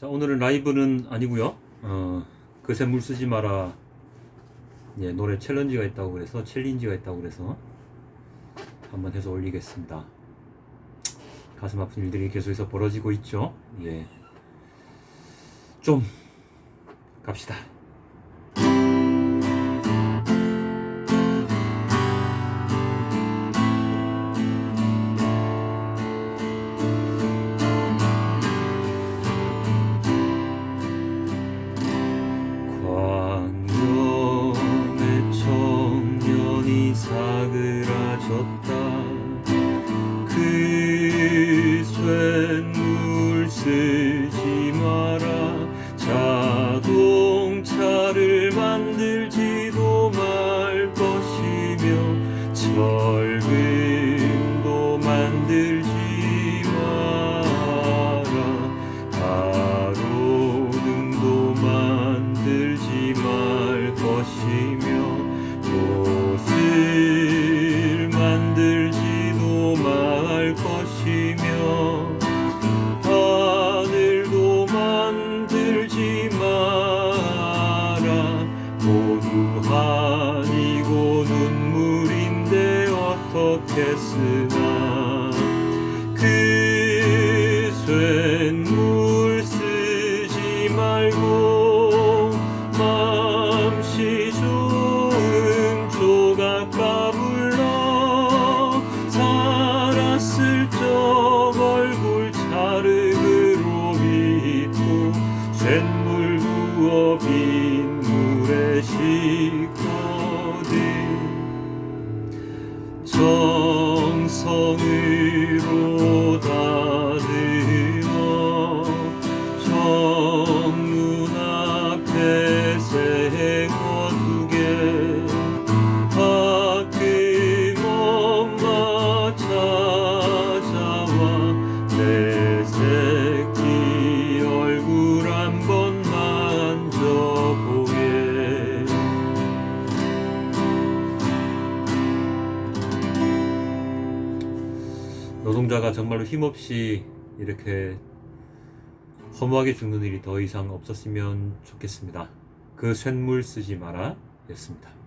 자 오늘은 라이브는 아니고요. 어, 그새 물 쓰지 마라. 예, 노래 챌린지가 있다고 그래서 챌린지가 있다고 그래서 한번 해서 올리겠습니다. 가슴 아픈 일들이 계속해서 벌어지고 있죠. 예, 좀 갑시다. 사그라졌다. 그 쇳물 쓰지 마라. 자동차를 만들지도 말 것이며 철근도 만들지 마라. 가로등도 만들지 말 것이며 한이고 눈물인데 어떻게 쓰나. 그 쇳물 쓰지 말고 맘씨 성으로 노동자가 정말로 힘없이 이렇게 허무하게 죽는 일이 더 이상 없었으면 좋겠습니다. 그 쇳물 쓰지 마라 였습니다.